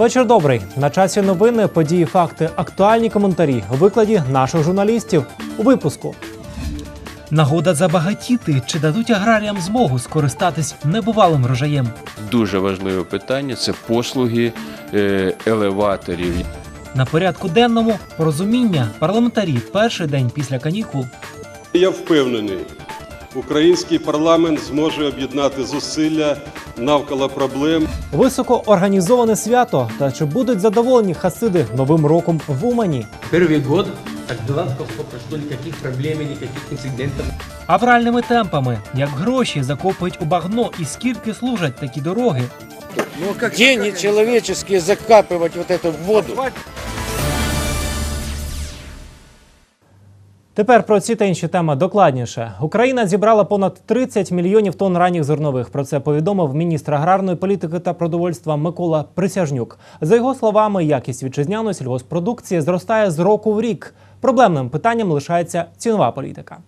Вечір добрий. На часі новини, події, факти, актуальні коментарі у викладі наших журналістів у випуску. Нагода забагатіти чи дадуть аграріям змогу скористатись небувалим врожаєм. Дуже важливе питання це послуги е, елеваторів. На порядку денному порозуміння парламентарі перший день після канікул. Я впевнений, український парламент зможе об'єднати зусилля навколо проблем, Високоорганізоване свято та чи будуть задоволені хасиди новим роком в Умані? Первый год, так дела что прошло, никаких проблем, никаких инцидентов. Авральними темпами, як гроші закопують у багно і скільки служать такі дороги. Где нечеловеческие закапывать вот эту воду? Тепер про ці та інші теми докладніше. Україна зібрала понад 30 мільйонів тонн ранніх зернових. Про це повідомив міністр аграрної політики та продовольства Микола Присяжнюк. За його словами, якість вітчизняної сільгоспродукції зростає з року в рік. Проблемним питанням лишається цінова політика.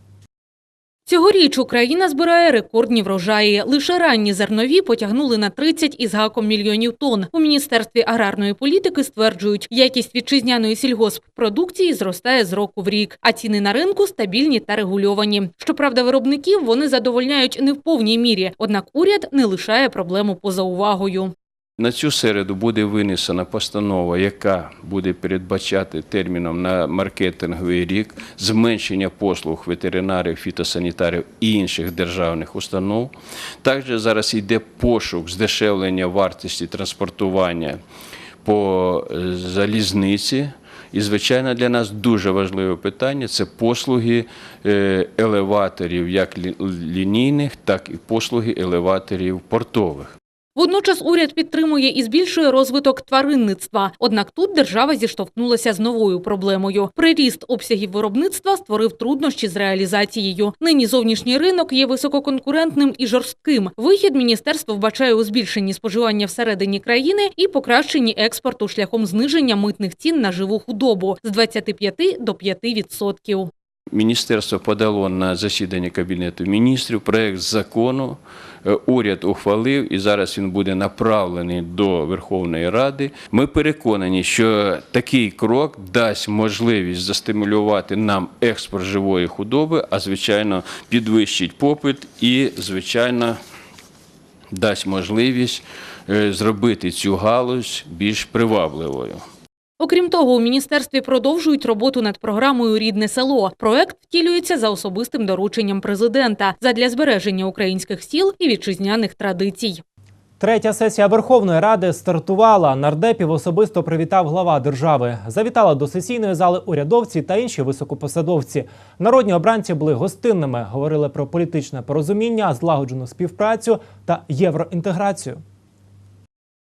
Цьогоріч Україна збирає рекордні врожаї. Лише ранні зернові потягнули на 30 із гаком мільйонів тонн. У міністерстві аграрної політики стверджують, якість вітчизняної сільгосппродукції зростає з року в рік, а ціни на ринку стабільні та регульовані. Щоправда, виробників вони задовольняють не в повній мірі. Однак уряд не лишає проблему поза увагою. На цю середу буде винесена постанова, яка буде передбачати терміном на маркетинговий рік зменшення послуг ветеринарів, фітосанітарів і інших державних установ. Також зараз йде пошук здешевлення вартості транспортування по е, залізниці. І, звичайно, для нас дуже важливе питання це послуги е, елеваторів, як лінійних, так і послуги елеваторів портових. Водночас уряд підтримує і збільшує розвиток тваринництва. Однак тут держава зіштовхнулася з новою проблемою. Приріст обсягів виробництва створив труднощі з реалізацією. Нині зовнішній ринок є висококонкурентним і жорстким. Вихід міністерство вбачає у збільшенні споживання всередині країни і покращенні експорту шляхом зниження митних цін на живу худобу з 25 до 5%. Міністерство подало на засідання Кабінету міністрів проект закону. Е, Уряд ухвалив і зараз він буде направлений до Верховної Ради. Ми переконані, що такий крок дасть можливість застимулювати нам експорт живої худоби, а звичайно підвищить попит і, звичайно, дасть можливість е, зробити цю галузь більш привабливою. Окрім того, у міністерстві продовжують роботу над програмою Рідне село. Проект втілюється за особистим дорученням президента задля збереження українських сіл і вітчизняних традицій. Третя сесія Верховної Ради стартувала. Нардепів особисто привітав глава держави. Завітала до сесійної зали урядовці та інші високопосадовці. Народні обранці були гостинними, говорили про політичне порозуміння, злагоджену співпрацю та євроінтеграцію.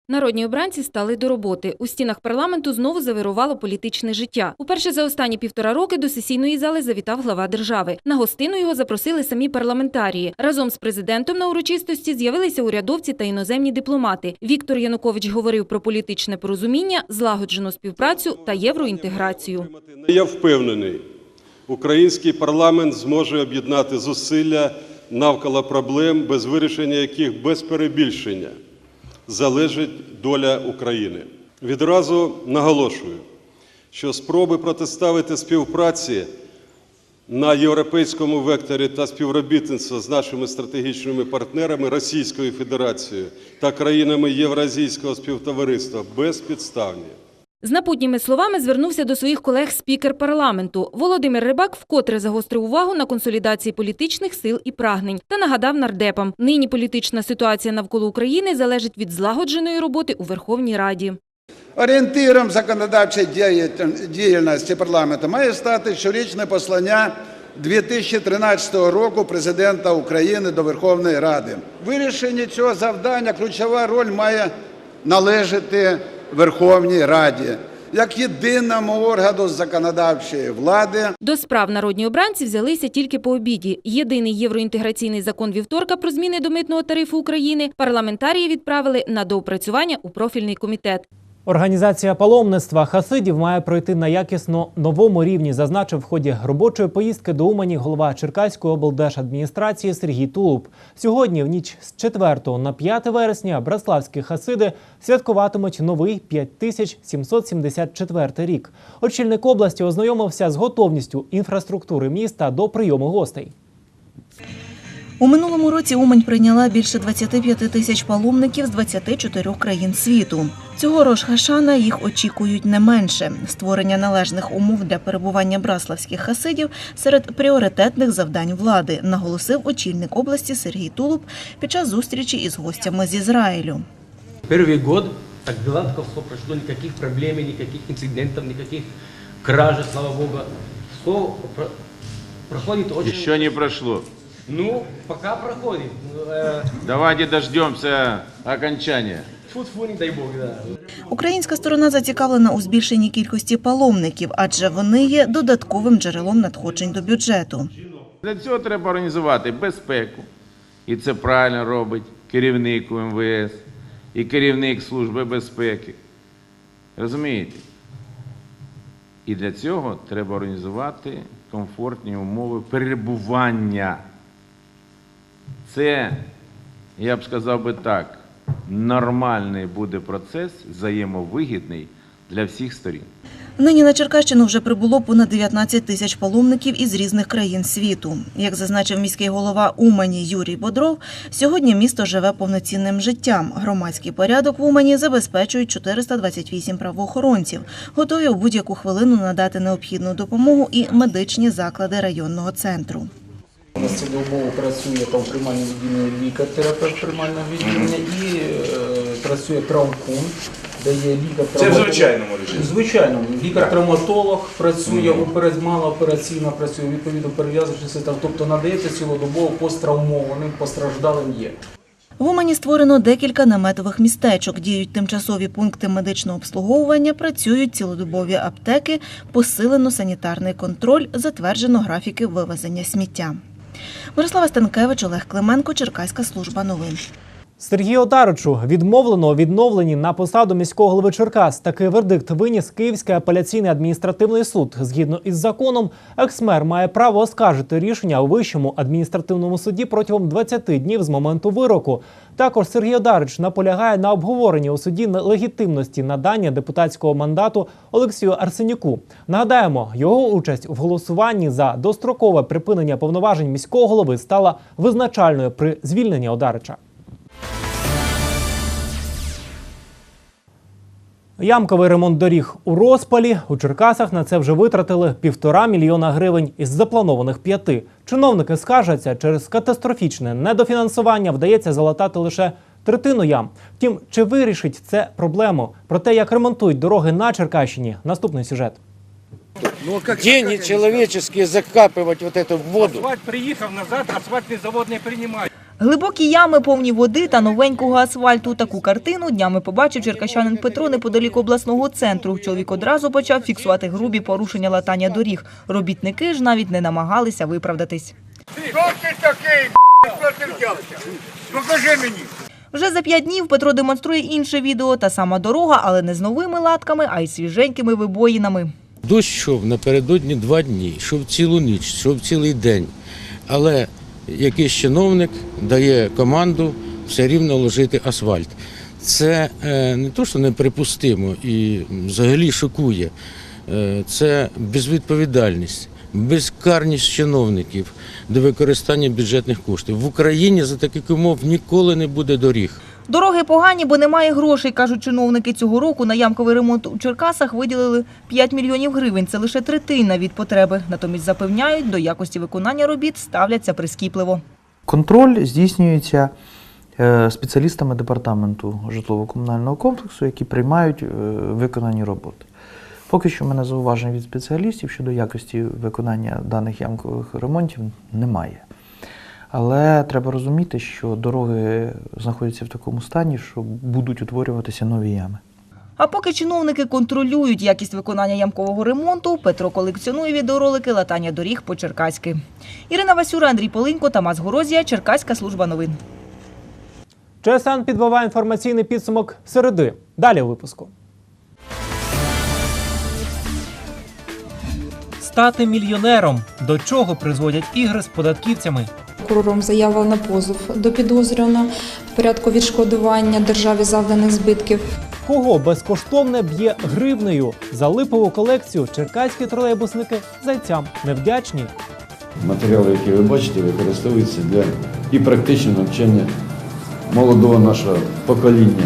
Народні обранці стали до роботи. У стінах парламенту знову завирувало політичне життя. Уперше за останні півтора роки до сесійної зали завітав глава держави. На гостину його запросили самі парламентарії. Разом з президентом на урочистості з'явилися урядовці та іноземні дипломати. Віктор Янукович говорив про політичне порозуміння, злагоджену співпрацю та євроінтеграцію. Я впевнений, український парламент зможе об'єднати зусилля навколо проблем, без вирішення яких без перебільшення залежить доля України. Відразу наголошую, що спроби протиставити співпраці на європейському векторі та співробітництва з нашими стратегічними партнерами Російською Федерацією та країнами Євразійського співтовариства безпідставні. З напутніми словами звернувся до своїх колег спікер парламенту. Володимир Рибак вкотре загострив увагу на консолідації політичних сил і прагнень та нагадав нардепам, нині політична ситуація навколо України залежить від злагодженої роботи у Верховній Раді. Орієнтиром законодавчої діяль- діяльності парламенту має стати щорічне послання 2013 року президента України до Верховної Ради. В Вирішенні цього завдання ключова роль має належати Верховній Раді як єдиному органу законодавчої влади. До справ народні обранці взялися тільки по обіді. Єдиний євроінтеграційний закон вівторка про зміни до митного тарифу України парламентарії відправили на доопрацювання у профільний комітет. Організація паломництва хасидів має пройти на якісно новому рівні, зазначив в ході робочої поїздки до Умані голова Черкаської облдержадміністрації Сергій Тулуб. Сьогодні, в ніч з 4 на 5 вересня, браславські хасиди святкуватимуть новий 5774 рік. Очільник області ознайомився з готовністю інфраструктури міста до прийому гостей. У минулому році Умань прийняла більше 25 тисяч паломників з 24 країн світу. Цього Рошхашана їх очікують не менше. Створення належних умов для перебування браславських хасидів серед пріоритетних завдань влади, наголосив очільник області Сергій Тулуб під час зустрічі із гостями з Ізраїлю. Первый год так гладко все прошло, никаких проблем, никаких инцидентов, никаких кражи, слава богу. Все про- проходит очень... Еще не прошло. Ну, пока проходит. Э, Давайте дождемся окончания. Не дай бог, да. Українська сторона зацікавлена у збільшенні кількості паломників, адже вони є додатковим джерелом надходжень до бюджету. Для цього треба організувати безпеку. І це правильно робить керівник УМВС і керівник Служби безпеки. Розумієте? І для цього треба організувати комфортні умови перебування. Це, я б сказав би так, нормальний буде процес, взаємовигідний для всіх сторін. Нині на Черкащину вже прибуло понад 19 тисяч паломників із різних країн світу. Як зазначив міський голова Умані Юрій Бодров, сьогодні місто живе повноцінним життям. Громадський порядок в Умані забезпечують 428 правоохоронців, готові у будь-яку хвилину надати необхідну допомогу і медичні заклади районного центру. У нас цілодобово працює там приймальне відділення лікар-терапевт приймального відділення і е, працює травмпункт, де є лікар Це в звичайному режимі? Звичайно, лікар-травматолог працює, операц- малоопераційно працює, відповідно перев'язуючи систем. Тобто надається цілодобово посттравмованим, постраждалим є. В Умані створено декілька наметових містечок. Діють тимчасові пункти медичного обслуговування, працюють цілодобові аптеки, посилено санітарний контроль, затверджено графіки вивезення сміття. Мирослава Станкевич, Олег Клименко, Черкаська служба новин. Сергію Одаричу відмовлено у відновленні на посаду міського голови Черкас. Такий вердикт виніс Київський апеляційний адміністративний суд. Згідно із законом, екс-мер має право оскаржити рішення у вищому адміністративному суді протягом 20 днів з моменту вироку. Також Сергій Одарич наполягає на обговоренні у суді легітимності надання депутатського мандату Олексію Арсенюку. Нагадаємо, його участь в голосуванні за дострокове припинення повноважень міського голови стала визначальною при звільненні Одарича. Ямковий ремонт доріг у розпалі. У Черкасах на це вже витратили півтора мільйона гривень із запланованих п'яти. Чиновники скаржаться, через катастрофічне недофінансування вдається залатати лише третину ям. Втім, чи вирішить це проблему? Про те, як ремонтують дороги на Черкащині. Наступний сюжет. Деньги человеческие закапывать вот эту воду. Глибокі ями, повні води та новенького асфальту. Таку картину днями побачив черкащанин Петро неподалік обласного центру. Чоловік одразу почав фіксувати грубі порушення латання доріг. Робітники ж навіть не намагалися виправдатись. Покажи мені Вже за п'ять днів Петро демонструє інше відео. Та сама дорога, але не з новими латками, а й свіженькими вибоїнами. Дощ йшов напередодні два дні, йшов цілу ніч, йшов цілий день. Але якийсь чиновник дає команду все рівно ложити асфальт. Це е, не то, що неприпустимо і взагалі шокує. Е, це безвідповідальність, безкарність чиновників до використання бюджетних коштів. В Україні за таких умов ніколи не буде доріг. Дороги погані, бо немає грошей, кажуть чиновники. Цього року на ямковий ремонт у Черкасах виділили 5 мільйонів гривень. Це лише третина від потреби. Натомість запевняють, до якості виконання робіт ставляться прискіпливо. Контроль здійснюється е, спеціалістами департаменту житлово-комунального комплексу, які приймають е, виконані роботи. Поки що в мене зауважень від спеціалістів щодо якості виконання даних ямкових ремонтів немає. Але треба розуміти, що дороги знаходяться в такому стані, що будуть утворюватися нові ями. А поки чиновники контролюють якість виконання ямкового ремонту, Петро колекціонує відеоролики латання доріг по Черкаськи. Ірина Васюра, Андрій Полинько, Тамас Горозія, Черкаська служба новин. ЧСН підбиває інформаційний підсумок середи. Далі у випуску. Стати мільйонером. До чого призводять ігри з податківцями? Прокурором заявлено позов до підозрюваного в порядку відшкодування державі завданих збитків. Кого безкоштовне б'є гривнею? За липову колекцію черкаські тролейбусники зайцям невдячні. Матеріали, які ви бачите, використовуються для і практичного навчання молодого нашого покоління.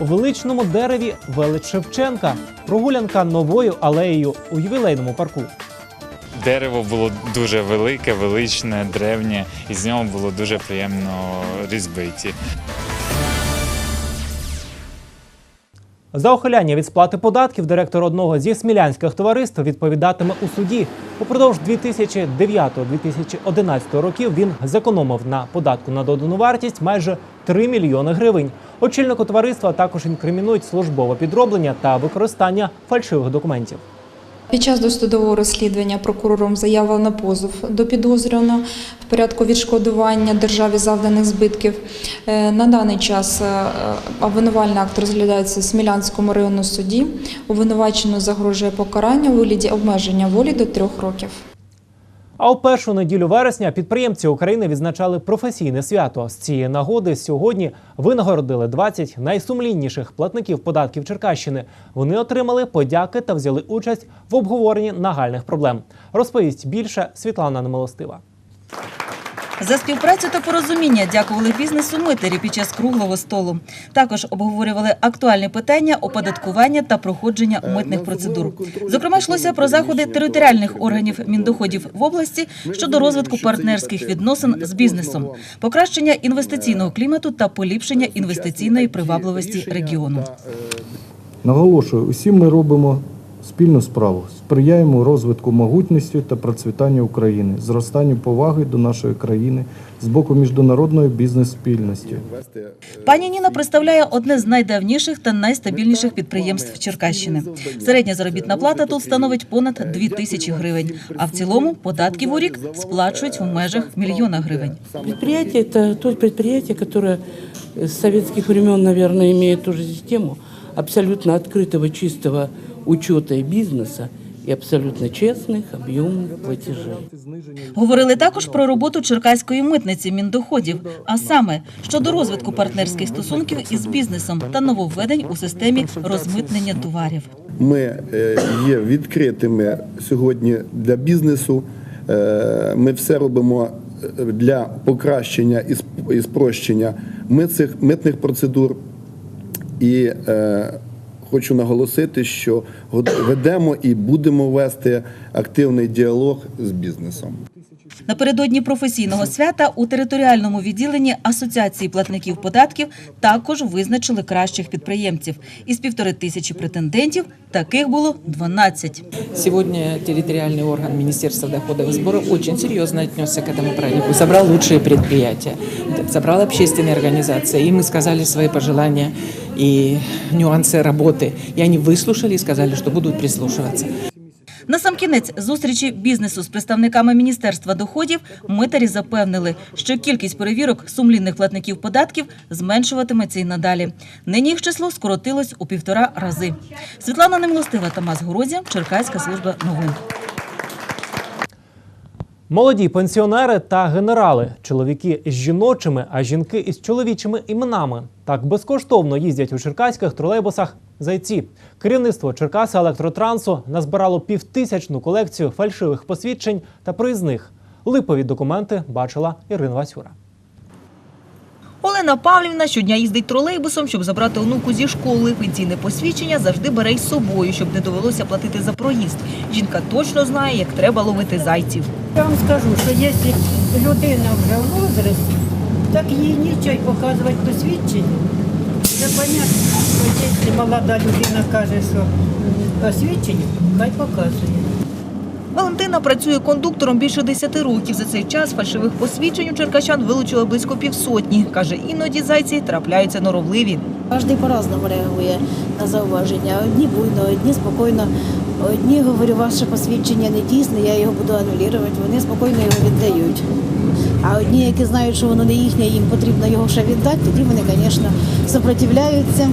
У величному дереві велич Шевченка. Прогулянка новою алеєю у ювілейному парку. Дерево було дуже велике, величне, древнє, і з нього було дуже приємно різьбиті. За ухиляння від сплати податків директор одного зі смілянських товариств відповідатиме у суді. Упродовж 2009-2011 років він зекономив на податку на додану вартість майже 3 мільйони гривень. Очільнику товариства також інкримінують службове підроблення та використання фальшивих документів. Під час досудового розслідування прокурором заявлено позов до підозрюваного в порядку відшкодування державі завданих збитків. Е, На даний час е, обвинувальний акт розглядається в Смілянському районному суді. Обвинувачено загрожує покарання у вигляді обмеження волі до трьох років. А у першу неділю вересня підприємці України відзначали професійне свято. З цієї нагоди сьогодні винагородили 20 найсумлінніших платників податків Черкащини. Вони отримали подяки та взяли участь в обговоренні нагальних проблем. Розповість більше Світлана Немилостива. За співпрацю та порозуміння дякували бізнесу митері під час круглого столу. Також обговорювали актуальні питання оподаткування та проходження митних процедур. Зокрема, йшлося про заходи територіальних органів міндоходів в області щодо розвитку партнерських відносин з бізнесом, покращення інвестиційного клімату та поліпшення інвестиційної привабливості регіону. Наголошую, усі ми робимо спільну справу, сприяємо розвитку могутності та процвітанню України, зростанню поваги до нашої країни з боку міжнародної бізнес-спільності. Пані Ніна представляє одне з найдавніших та найстабільніших підприємств Черкащини. Середня заробітна плата тут становить понад 2 тисячі гривень. А в цілому податків у рік сплачують в межах мільйона гривень. Предприятие – это то предприятие, которое с советских времен, наверное, имеет ту же систему абсолютно открытого, чистого учета и бизнеса и абсолютно честных объемных платежей. Говорили також про роботу черкаської митниці міндоходів, а саме щодо розвитку партнерських стосунків із бізнесом та нововведень у системі розмитнення товарів. Ми е, є відкритими сьогодні для бізнесу. Е, Ми все робимо е, для покращення і сп- і спрощення митних, митних процедур. І е, хочу наголосити, що ведемо і будемо вести активний діалог з бізнесом. Напередодні професійного свята у територіальному відділенні Асоціації платників податків також визначили кращих підприємців. Із півтори тисячі претендентів таких було 12. Сегодня территориальный орган Министерства доходов и сборов очень серьезно отнесся к этому празднику, собрал лучшие предприятия, собрал общественные организации, им мы сказали свои пожелания и нюансы работы. И они выслушали и сказали, что будут прислушиваться. Насамкінець зустрічі бізнесу з представниками Міністерства доходів митарі запевнили, що кількість перевірок сумлінних платників податків зменшуватиметься й надалі. Нині їх число скоротилось у півтора рази. Світлана Немилостива, Тамас Горозія, Черкаська служба новин. Молоді пенсіонери та генерали, чоловіки з жіночими, а жінки із чоловічими іменами. Так безкоштовно їздять у черкаських тролейбусах зайці. Керівництво Черкаси електротрансу назбирало півтисячну колекцію фальшивих посвідчень та проїзних. Липові документи бачила Ірина Васюра. Олена Павлівна щодня їздить тролейбусом, щоб забрати онуку зі школи. Пенсійне посвідчення завжди бере із собою, щоб не довелося платити за проїзд. Жінка точно знає, як треба ловити зайців. Я вам скажу, що якщо людина вже в возрасті, так їй нічого показувати посвідчення. Це понятно, що якщо молода людина каже, що посвідчення, хай показує. Валентина працює кондуктором більше 10 років. За цей час фальшивих посвідчень у черкащан вилучила близько півсотні. Каже, іноді зайці трапляються норовливі. Кожен по-разному реагує на зауваження. Одні буйно, одні спокійно. Одні говорю, ваше посвідчення не дійсне, я його буду анулювати. Вони спокійно його віддають. А одні, які знають, що воно не їхнє, їм потрібно його ще віддати, тоді вони, звісно, сопротивляються,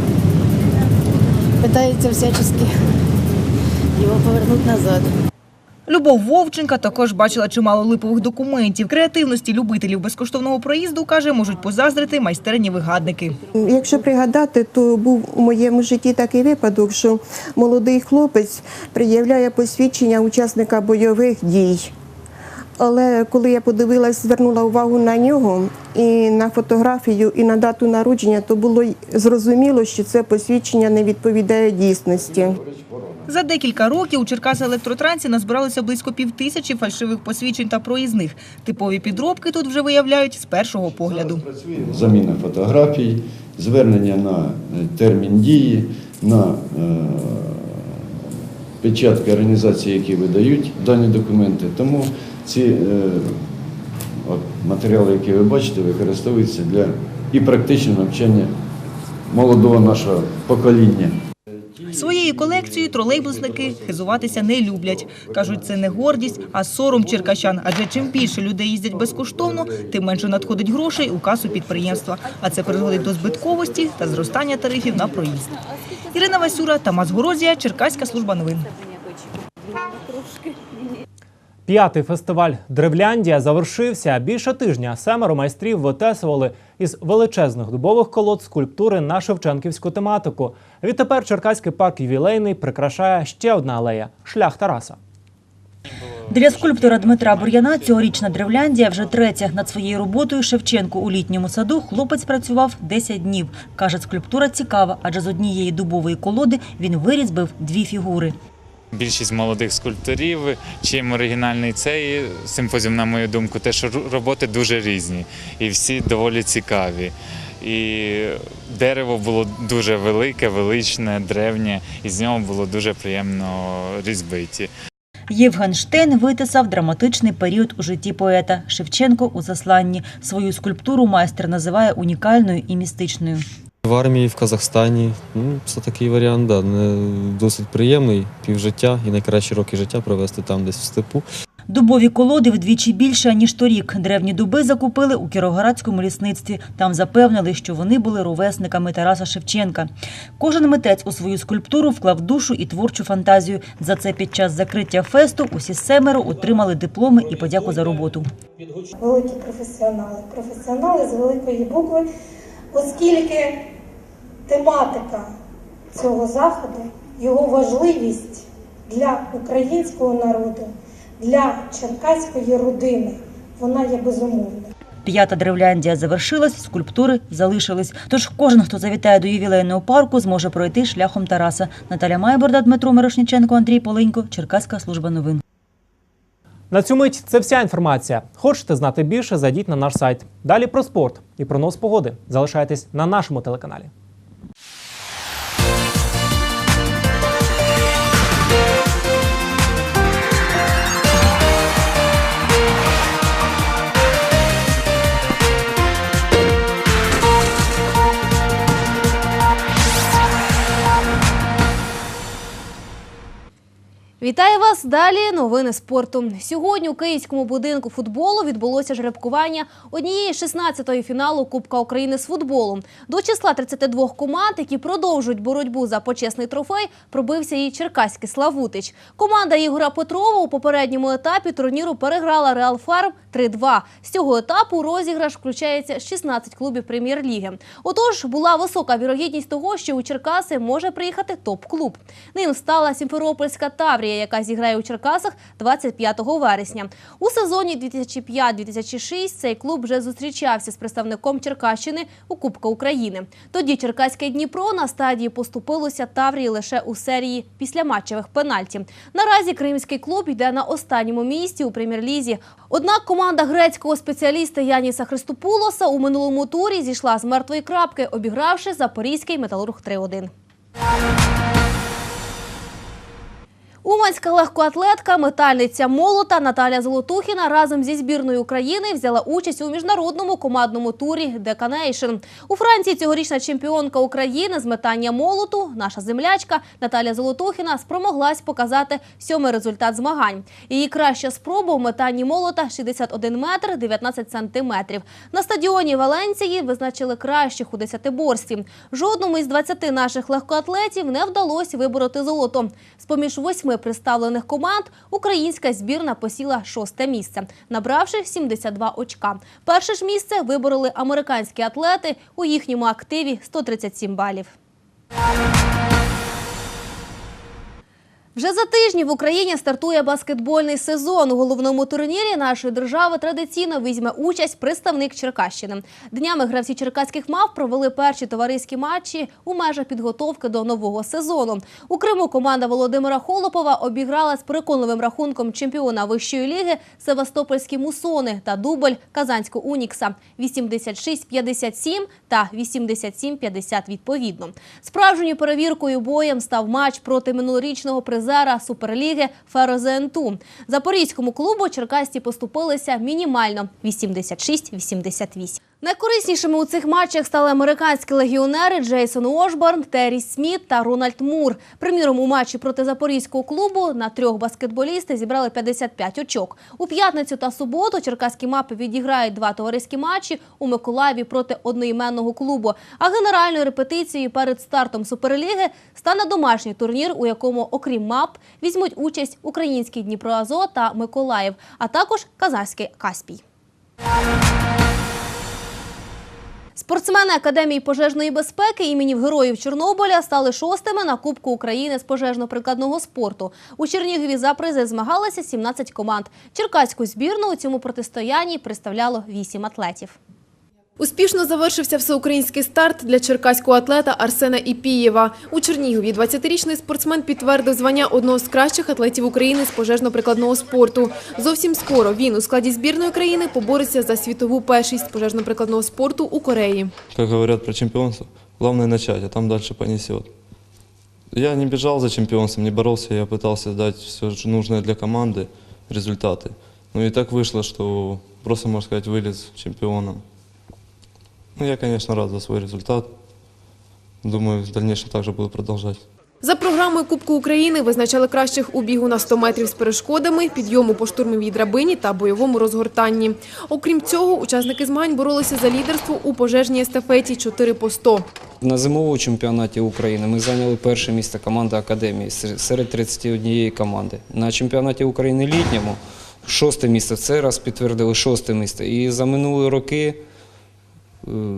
питаються всячески його повернути назад. Любов Вовченка також бачила чимало липових документів. Креативності любителів безкоштовного проїзду, каже, можуть позаздрити майстерні вигадники. Якщо пригадати, то був у моєму житті такий випадок, що молодий хлопець пред'являє посвідчення учасника бойових дій. Але коли я подивилась, звернула увагу на нього і на фотографію, і на дату народження, то було зрозуміло, що це посвідчення не відповідає дійсності. За декілька років у Черкаси електротрансі назбиралося близько півтисячі фальшивих посвідчень та проїзних. Типові підробки тут вже виявляють з першого погляду. Заміна фотографій, звернення на е, термін дії, на е, печатки організацій, які видають дані документи. Тому ці е, матеріали, які ви бачите, використовуються для і практичного навчання молодого нашого покоління. Своєю колекцією тролейбусники хизуватися не люблять. Кажуть, це не гордість, а сором черкащан. Адже чим більше людей їздять безкоштовно, тим менше надходить грошей у касу підприємства. А це призводить до збитковості та зростання тарифів на проїзд. Ірина Васюра, Тамас Горозія, Черкаська служба новин. П'ятий фестиваль Древляндія завершився. Більше тижня семеро майстрів витесували із величезних дубових колод скульптури на шевченківську тематику. Відтепер Черкаський парк ювілейний прикрашає ще одна алея шлях Тараса. Для скульптора Дмитра Бур'яна цьогорічна Древляндія вже третя. Над своєю роботою Шевченко у літньому саду хлопець працював 10 днів. Каже, скульптура цікава, адже з однієї дубової колоди він вирізбив дві фігури. Більшість молодих скульпторів, чим оригінальний цей симпозіум, на мою думку, те, що роботи дуже різні і всі доволі цікаві. І дерево було дуже велике, величне, древнє, і з нього було дуже приємно різьбиті. Євген Штейн витисав драматичний період у житті поета. Шевченко у засланні. Свою скульптуру майстер називає унікальною і містичною. В армії в Казахстані ну, це такий варіант, да, не досить приємний півжиття і найкращі роки життя провести там десь в степу. Дубові колоди вдвічі більше, ніж торік. Древні дуби закупили у Кіровоградському лісництві. Там запевнили, що вони були ровесниками Тараса Шевченка. Кожен митець у свою скульптуру вклав душу і творчу фантазію. За це під час закриття фесту усі семеро отримали дипломи і подяку за роботу. великі професіонали. Професіонали з великої букви, оскільки тематика цього заходу, його важливість для українського народу, для черкаської родини, вона є безумовною. П'ята древляндія завершилась, скульптури залишились. Тож кожен, хто завітає до ювілейного парку, зможе пройти шляхом Тараса. Наталя Майборда, Дмитро Мирошниченко, Андрій Поленько, Черкаська служба новин. На цю мить це вся інформація. Хочете знати більше? Зайдіть на наш сайт. Далі про спорт і про нос погоди. Залишайтесь на нашому телеканалі. Вітаю вас! Далі новини спорту. Сьогодні у київському будинку футболу відбулося жеребкування однієї з 16-ї фіналу Кубка України з футболу. До числа 32 команд, які продовжують боротьбу за почесний трофей, пробився і черкаський Славутич. Команда Ігора Петрова у попередньому етапі турніру переграла Реал Фарм 3-2. З цього етапу розіграш включається 16 клубів прем'єр-ліги. Отож, була висока вірогідність того, що у Черкаси може приїхати топ-клуб. Ним стала Сімферопольська Таврія, яка зіграє у Черкасах 25 вересня. У сезоні 2005-2006 цей клуб вже зустрічався з представником Черкащини у Кубка України. Тоді Черкаське Дніпро на стадії поступилося Таврії лише у серії післяматчевих пенальті. Наразі кримський клуб йде на останньому місці у прем'єр-лізі. Однак команда грецького спеціаліста Яніса Христопулоса у минулому турі зійшла з мертвої крапки, обігравши запорізький металург 3-1. Уманська легкоатлетка, метальниця молота Наталя Золотухіна разом зі збірною України взяла участь у міжнародному командному турі Деканейшн. У Франції цьогорічна чемпіонка України з метання молоту, наша землячка Наталя Золотухіна спромоглась показати сьомий результат змагань. Її краща спроба у метанні молота 61 метр 19 сантиметрів. На стадіоні Валенції визначили кращих у десятиборстві. Жодному із 20 наших легкоатлетів не вдалося вибороти золото. З поміж восьми представлених команд українська збірна посіла шосте місце, набравши 72 очка. Перше ж місце вибороли американські атлети у їхньому активі 137 балів. Вже за тижні в Україні стартує баскетбольний сезон. У головному турнірі нашої держави традиційно візьме участь представник Черкащини. Днями гравці черкаських мав провели перші товариські матчі у межах підготовки до нового сезону. У Криму команда Володимира Холопова обіграла з переконливим рахунком чемпіона вищої ліги Севастопольські мусони та дубль Казанського Унікса 86-57 та 87-50 відповідно. Справжньою перевіркою боєм став матч проти минулорічного призера Суперліги Ферозенту. Запорізькому клубу черкасці поступилися мінімально 86-88. Найкориснішими у цих матчах стали американські легіонери Джейсон Ошборн, Террі Сміт та Рональд Мур. Приміром, у матчі проти запорізького клубу на трьох баскетболісти зібрали 55 очок. У п'ятницю та суботу черкаські мапи відіграють два товариські матчі у Миколаєві проти одноіменного клубу. А генеральною репетицією перед стартом Суперліги стане домашній турнір, у якому, окрім мап, візьмуть участь український Дніпроазо та Миколаїв, а також казахський Каспій. Спортсмени Академії пожежної безпеки імені Героїв Чорнобиля стали шостими на Кубку України з пожежно-прикладного спорту. У Чернігові за призи змагалися 17 команд. Черкаську збірну у цьому протистоянні представляло 8 атлетів. Успішно завершився всеукраїнський старт для черкаського атлета Арсена Іпієва. У Чернігові 20-річний спортсмен підтвердив звання одного з кращих атлетів України з пожежно-прикладного спорту. Зовсім скоро він у складі збірної країни побореться за світову першість пожежно-прикладного спорту у Кореї. Как говорят про чемпионство, главное начать, а там дальше понесет. Я не бежал за чемпионством, не боролся, я пытался дать все же нужное для команды, результаты. Ну и так вышло, что просто, можно сказать, вылез чемпионом. Ну, я, конечно, рад за свой результат. Думаю, в дальнейшем также буду продолжать. За програмою Кубку України визначали кращих у бігу на 100 метрів з перешкодами, підйому по штурмовій драбині та бойовому розгортанні. Окрім цього, учасники змагань боролися за лідерство у пожежній естафеті 4 по 100. На зимовому чемпіонаті України ми зайняли перше місце команди Академії серед 31 команди. На чемпіонаті України літньому шосте місце. В цей раз підтвердили шосте місце. І за минулі роки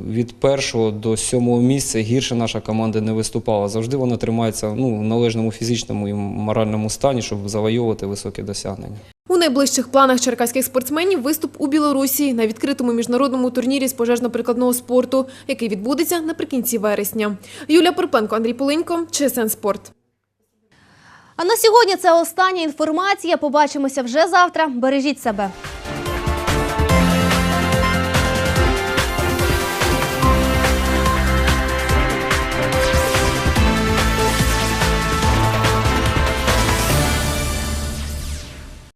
від першого до сьомого місця гірше наша команда не виступала. Завжди вона тримається ну, в належному фізичному і моральному стані, щоб завойовувати високі досягнення. У найближчих планах черкаських спортсменів виступ у Білорусі на відкритому міжнародному турнірі з пожежно-прикладного спорту, який відбудеться наприкінці вересня. Юлія Порпенко, Андрій Полинько, ЧСН Спорт. А на сьогодні це остання інформація. Побачимося вже завтра. Бережіть себе.